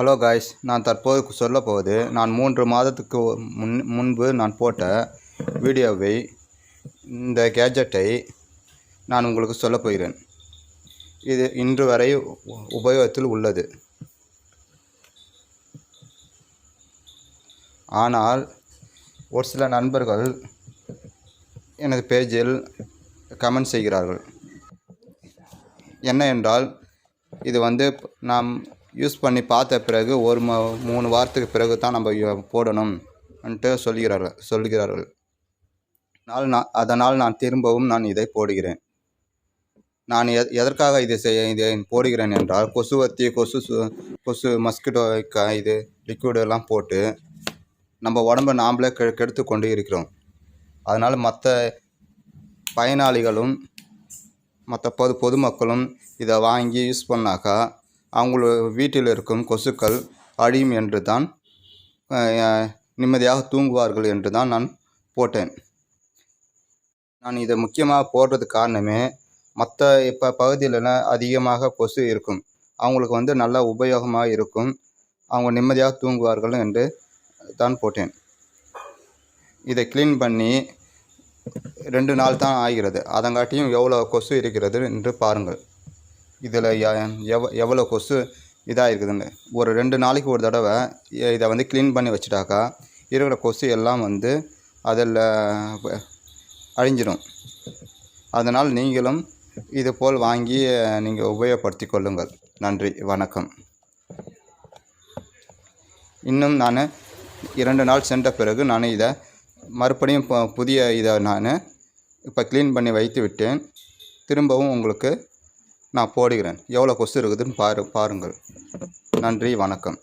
Hello guys நான் தற்போது சொல்ல போவது நான் மூன்று மாதத்துக்கு முன் முன்பு நான் போட்ட வீடியோவை இந்த கேஜெட்டை நான் உங்களுக்கு சொல்ல போகிறேன். இது இன்று வரை உ- உபயோகத்தில் உள்ளது. ஆனால் ஒரு சில நண்பர்கள் எனது பேஜில் கமெண்ட் செய்கிறார்கள். என்ன என்றால் இது வந்து நாம் யூஸ் பண்ணி பார்த்த பிறகு ஒரு ம மூணு வாரத்துக்கு பிறகு தான் நம்ம போடணும்ன்ட்டு போடணும் ன்ட்டு சொல்கிறார்கள் சொல்கிறார்கள். நாள் நான் அதனால் நான் திரும்பவும் நான் இதை போடுகிறேன். நான் எ எதற்காக இதை செய்ய இதை போடுகிறேன் என்றால் கொசுவத்தி கொசு சு- கொசு மஸ்கிட்டோ க இது லிக்விட் எல்லாம் போட்டு நம்ம உடம்ப நாம்ளே கெ கெடுத்து கொண்டு இருக்கிறோம். அதனால் மற்ற பயனாளிகளும் மற்ற பொது பொதுமக்களும் இதை வாங்கி யூஸ் பண்ணாக்கா அவங்கள வீட்டில் இருக்கும் கொசுக்கள் அழியும் என்று தான் நிம்மதியாக தூங்குவார்கள் என்று தான் நான் போட்டேன். நான் இதை முக்கியமாக போடுறதுக்கு காரணமே மற்ற இப்போ பகுதியிலலாம் அதிகமாக கொசு இருக்கும். அவங்களுக்கு வந்து நல்ல உபயோகமாக இருக்கும். அவங்க நிம்மதியாக தூங்குவார்கள் என்று தான் போட்டேன். இதை க்ளீன் பண்ணி ரெண்டு நாள் தான் ஆகிறது. அதங்காட்டியும் எவ்வளோ கொசு இருக்கிறது என்று பாருங்கள். இதில் எவ் எவ்வளோ கொசு இதாக இருக்குதுன்னு ஒரு ரெண்டு நாளைக்கு ஒரு தடவை இதை வந்து க்ளீன் பண்ணி வச்சுட்டாக்கா இருக்கிற கொசு எல்லாம் வந்து அதில் அழிஞ்சிடும். அதனால் நீங்களும் இது போல் வாங்கி நீங்கள் உபயோகப்படுத்தி கொள்ளுங்கள். நன்றி வணக்கம். இன்னும் நான் இரண்டு நாள் சென்ற பிறகு நான் இதை மறுபடியும் புதிய இதை நான் இப்போ க்ளீன் பண்ணி வைத்து விட்டேன். திரும்பவும் உங்களுக்கு நான் போடுகிறேன். எவ்வளோ கொசு இருக்குதுன்னு பாரு பாருங்கள். நன்றி வணக்கம்.